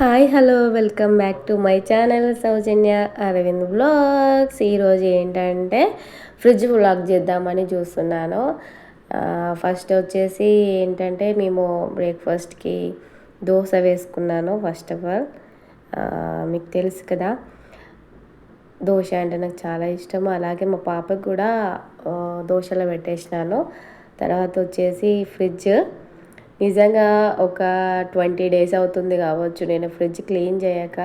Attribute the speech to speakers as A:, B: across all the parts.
A: Hi hello welcome back to my channel Soujanya Aravind blogs. ఈరోజు ఏంటంటే fridge blog చేద్దామని చూస్తున్నాను. ఫస్ట్ వచ్చేసి ఏంటంటే మేము బ్రేక్ఫాస్ట్కి దోశ వేసుకున్నాను ఫస్ట్ ఆఫ్ ఆల్ మీకు తెలుసు కదా దోశ అంటే నాకు చాలా ఇష్టం. అలాగే మా పాపకు కూడా దోశలో పెట్టేసినాను. తర్వాత వచ్చేసి ఫ్రిడ్జ్. నిజంగా ఒక ట్వంటీ డేస్ అవుతుంది కావచ్చు. నేను ఫ్రిడ్జ్ క్లీన్ చేయక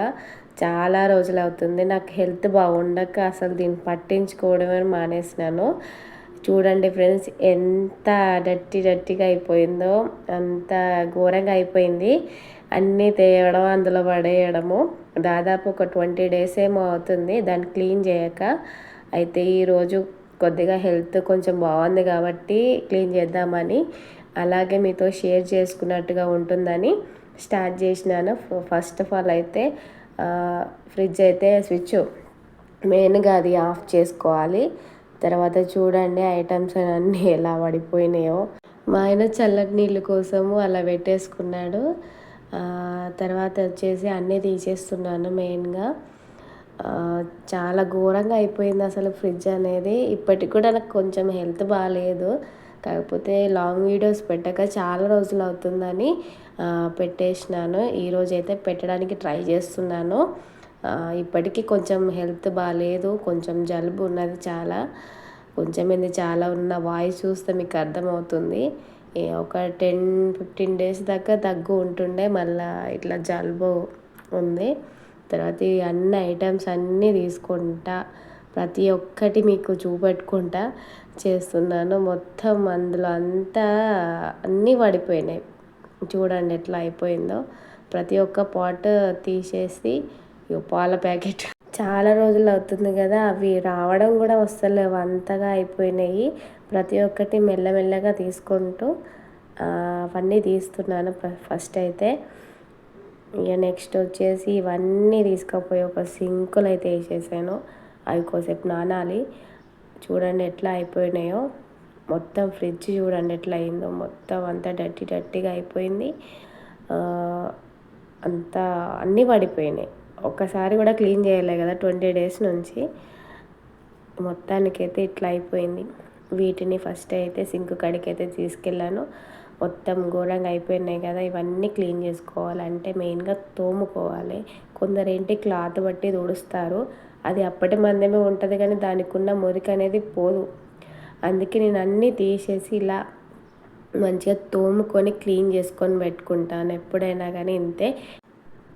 A: చాలా రోజులు అవుతుంది. నాకు హెల్త్ బాగుండక అసలు దీన్ని పట్టించుకోవడమే మానేసినాను. చూడండి ఫ్రెండ్స్ ఎంత డట్టి డట్టిగా అయిపోయిందో అంత ఘోరంగా అయిపోయింది. అన్నీ తేయడం అందులో పడేయడము. దాదాపు ఒక ట్వంటీ డేస్ ఏమో అవుతుంది దాన్ని క్లీన్ చేయక. అయితే ఈరోజు కొద్దిగా హెల్త్ కొంచెం బాగుంది కాబట్టి క్లీన్ చేద్దామని అలాగే మీతో షేర్ చేసుకున్నట్టుగా ఉంటుందని స్టార్ట్ చేసినాను. ఫస్ట్ ఆఫ్ ఆల్ అయితే ఫ్రిడ్జ్ అయితే స్విచ్ మెయిన్గా అది ఆఫ్ చేసుకోవాలి. తర్వాత చూడండి ఐటమ్స్ అన్నీ ఎలా పడిపోయినాయో. మా ఆయన చల్లటి నీళ్ళు కోసము అలా పెట్టేసుకున్నాడు. తర్వాత వచ్చేసి అన్నీ తీసేస్తున్నాను మెయిన్గా. చాలా ఘోరంగా అయిపోయింది అసలు ఫ్రిడ్జ్ అనేది. ఇప్పటికి కూడా నాకు కొంచెం హెల్త్ బాగాలేదు కాకపోతే లాంగ్ వీడియోస్ పెట్టక చాలా రోజులు అవుతుందని పెట్టేసినాను. ఈరోజు అయితే పెట్టడానికి ట్రై చేస్తున్నాను. ఇప్పటికీ కొంచెం హెల్త్ బాగాలేదు కొంచెం జలుబు ఉన్నది చాలా. కొంచెం ఇది చాలా ఉన్న వాయిస్ చూస్తే మీకు అర్థమవుతుంది. ఒక టెన్ ఫిఫ్టీన్ డేస్ దాకా దగ్గు ఉంటుండే మళ్ళీ ఇట్లా జలుబు ఉంది. తర్వాత అన్ని ఐటమ్స్ అన్నీ తీసుకుంటా. ప్రతి ఒక్కటి మీకు చూపెట్టుకుంటా చేస్తున్నాను. మొత్తం అందులో అంతా అన్నీ పడిపోయినాయి. చూడండి ఎట్లా అయిపోయిందో. ప్రతి ఒక్క పాట్ తీసేసి పాల ప్యాకెట్. చాలా రోజులు అవుతుంది కదా అవి రావడం కూడా వస్తలేవు. అంతగా అయిపోయినాయి. ప్రతి ఒక్కటి మెల్లమెల్లగా తీసుకుంటూ అవన్నీ తీస్తున్నాను ఫస్ట్ అయితే. ఇక నెక్స్ట్ వచ్చేసి ఇవన్నీ తీసుకుపోయి ఒక సింకులు అయితే వేసేసాను. అవి కోసేపు నానాలి. చూడండి ఎట్లా అయిపోయినాయో. మొత్తం ఫ్రిడ్జ్ చూడండి ఎట్లా అయిందో. మొత్తం అంతా డట్టి డర్టీగా అయిపోయింది. అంతా అన్నీ పడిపోయినాయి. ఒక్కసారి కూడా క్లీన్ చేయలే కదా ట్వంటీ డేస్ నుంచి. మొత్తానికైతే ఇట్లా అయిపోయింది. వీటిని ఫస్ట్ అయితే సింక్ కడికి అయితే తీసుకెళ్ళాను. మొత్తం ఘోరంగా అయిపోయినాయి కదా. ఇవన్నీ క్లీన్ చేసుకోవాలంటే మెయిన్గా తోముకోవాలి. కొందరు ఏంటి క్లాత్ బట్టి తుడుస్తారు. అది అప్పటి మందమే ఉంటుంది కానీ దానికి ఉన్న మురికి అనేది పోదు. అందుకే నేను అన్నీ తీసేసి ఇలా మంచిగా తోముకొని క్లీన్ చేసుకొని పెట్టుకుంటాను. ఎప్పుడైనా కానీ ఇంతే.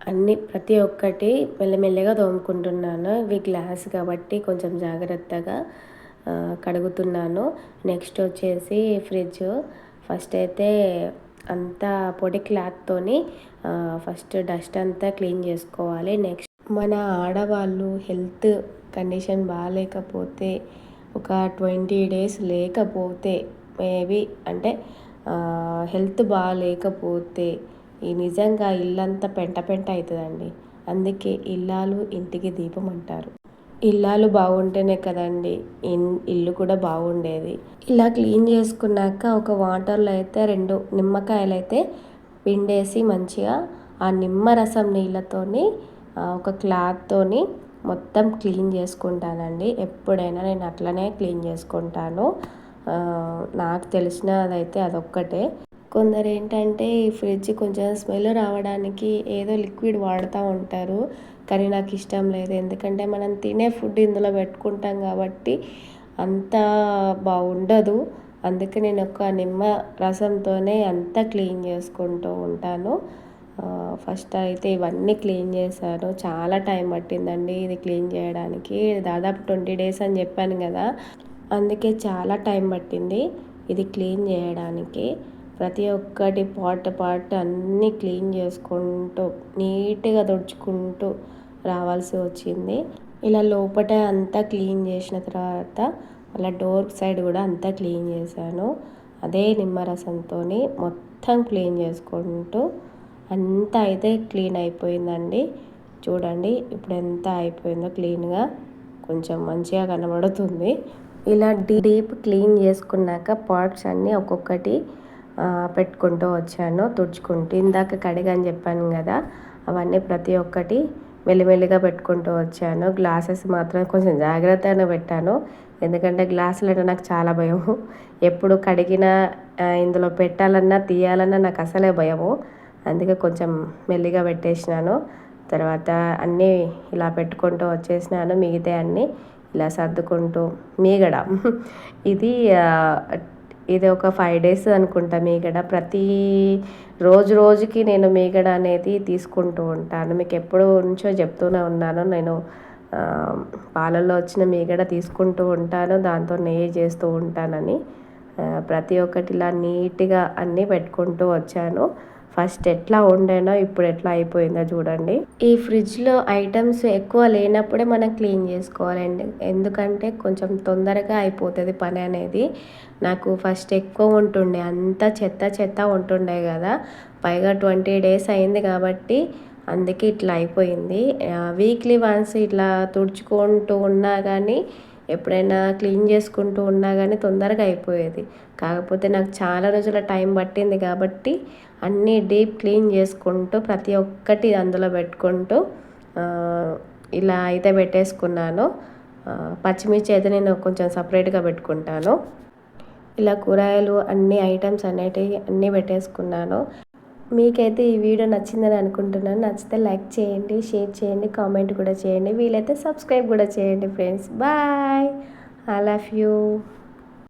A: అన్ని ప్రతి ఒక్కటి మెల్లమెల్లగా తోముకుంటున్నాను. ఇవి గ్లాస్ కాబట్టి కొంచెం జాగ్రత్తగా కడుగుతున్నాను. నెక్స్ట్ వచ్చేసి ఫ్రిడ్జ్. ఫస్ట్ అయితే అంతా పొడి క్లాత్తోని ఫస్ట్ డస్ట్ అంతా క్లీన్ చేసుకోవాలి. నెక్స్ట్ మన ఆడవాళ్ళు హెల్త్ కండిషన్ బాగాలేకపోతే ఒక ట్వంటీ డేస్ లేకపోతే మేబీ అంటే హెల్త్ బాగాలేకపోతే ఈ నిజంగా ఇల్లంతా పెంట పెంట అవుతుందండి అందుకే ఇల్లాలు ఇంటికి దీపం అంటారు. ఇల్లాలు బాగుంటేనే కదండి ఇల్లు కూడా బాగుండేది. ఇలా క్లీన్ చేసుకున్నాక ఒక వాటర్లో అయితే రెండు నిమ్మకాయలు అయితే పిండేసి మంచిగా ఆ నిమ్మరసం నీళ్ళతోని ఒక క్లాత్తోని మొత్తం క్లీన్ చేసుకుంటానండి. ఎప్పుడైనా నేను అట్లనే క్లీన్ చేసుకుంటాను. నాకు తెలిసినదైతే అదొక్కటే. కొందరు ఏంటంటే ఈ ఫ్రిడ్జ్ కొంచెం స్మెల్ రావడానికి ఏదో లిక్విడ్ వాడుతూ ఉంటారు. కానీ నాకు ఇష్టం లేదు. ఎందుకంటే మనం తినే ఫుడ్ ఇందులో పెట్టుకుంటాం కాబట్టి అంత బాగుండదు. అందుకే నేను ఒక నిమ్మ రసంతోనే అంతా క్లీన్ చేసుకుంటూ ఉంటాను. ఫస్ట్ అయితే ఇవన్నీ క్లీన్ చేశాను. చాలా టైం పట్టిందండి ఇది క్లీన్ చేయడానికి. దాదాపు ట్వంటీ డేస్ అని చెప్పాను కదా. అందుకే చాలా టైం పట్టింది ఇది క్లీన్ చేయడానికి. ప్రతి ఒక్కటి పార్ట్ పార్ట్ అన్నీ క్లీన్ చేసుకుంటూ నీట్గా తుడుచుకుంటూ రావాల్సి వచ్చింది. ఇలా లోపట అంతా క్లీన్ చేసిన తర్వాత మళ్ళీ డోర్ సైడ్ కూడా అంతా క్లీన్ చేశాను. అదే నిమ్మరసంతో మొత్తం క్లీన్ చేసుకుంటూ అంతా అయితే క్లీన్ అయిపోయిందండి. చూడండి ఇప్పుడు ఎంత అయిపోయిందో క్లీన్గా. కొంచెం మంచిగా కనబడుతుంది. ఇలా డీప్ క్లీన్ చేసుకున్నాక పార్ట్స్ అన్నీ ఒక్కొక్కటి పెట్టుకుంటూ వచ్చాను. తుడుచుకుంటూ ఇందాక కడిగా అని చెప్పాను కదా అవన్నీ ప్రతి ఒక్కటి మెల్లిమెల్లిగా పెట్టుకుంటూ వచ్చాను. గ్లాసెస్ మాత్రం కొంచెం జాగ్రత్తగానే పెట్టాను. ఎందుకంటే గ్లాసులు అంటే నాకు చాలా భయము. ఎప్పుడు కడిగినా ఇందులో పెట్టాలన్నా తీయాలన్నా నాకు అసలే భయము. అందుకే కొంచెం మెల్లిగా పెట్టేసినాను. తర్వాత అన్నీ ఇలా పెట్టుకుంటూ వచ్చేసినాను మిగతా అన్నీ ఇలా సర్దుకుంటూ. మీగడ ఇది ఇది ఒక ఫైవ్ డేస్ అనుకుంటా మీగడ. ప్రతి రోజు రోజుకి నేను మీగడ అనేది తీసుకుంటూ ఉంటాను. మీకు ఎప్పుడు నుంచో చెప్తూనే ఉన్నాను. నేను పాలల్లో వచ్చిన మీగడ తీసుకుంటూ ఉంటాను దాంతో నెయ్యి చేస్తూ ఉంటానని. ప్రతి ఒక్కటి ఇలా నీట్గా అన్నీ పెట్టుకుంటూ వచ్చాను. ఫస్ట్ ఎట్లా ఉండేనో ఇప్పుడు ఎట్లా అయిపోయిందో చూడండి. ఈ ఫ్రిడ్జ్లో ఐటమ్స్ ఎక్కువ లేనప్పుడే మనం క్లీన్ చేసుకోవాలండి. ఎందుకంటే కొంచెం తొందరగా అయిపోతుంది పని అనేది. నాకు ఫస్ట్ ఎక్కువ ఉంటుండే అంత చెత్త చెత్త ఉంటుండే కదా. పైగా ట్వంటీ డేస్ అయింది కాబట్టి అందుకే ఇట్లా అయిపోయింది. వీక్లీ వన్స్ ఇట్లా తుడుచుకుంటూ ఉన్నా కానీ ఎప్పుడైనా క్లీన్ చేసుకుంటూ ఉన్నా కానీ తొందరగా అయిపోయేది. కాకపోతే నాకు చాలా రోజుల టైం పట్టింది కాబట్టి అన్నీ డీప్ క్లీన్ చేసుకుంటూ ప్రతి ఒక్కటి అందులో పెట్టుకుంటూ ఇలా అయితే పెట్టేసుకున్నాను. పచ్చిమిర్చి అయితే నేను కొంచెం సపరేట్గా పెట్టుకుంటాను. ఇలా కూరగాయలు అన్ని ఐటమ్స్ అనేటివి అన్నీ పెట్టేసుకున్నాను. మీకైతే ఈ వీడియో నచ్చిందని అనుకుంటున్నాను. నచ్చితే లైక్ చేయండి షేర్ చేయండి కామెంట్ కూడా చేయండి. వీలైతే సబ్స్క్రైబ్ కూడా చేయండి friends. Bye. I love you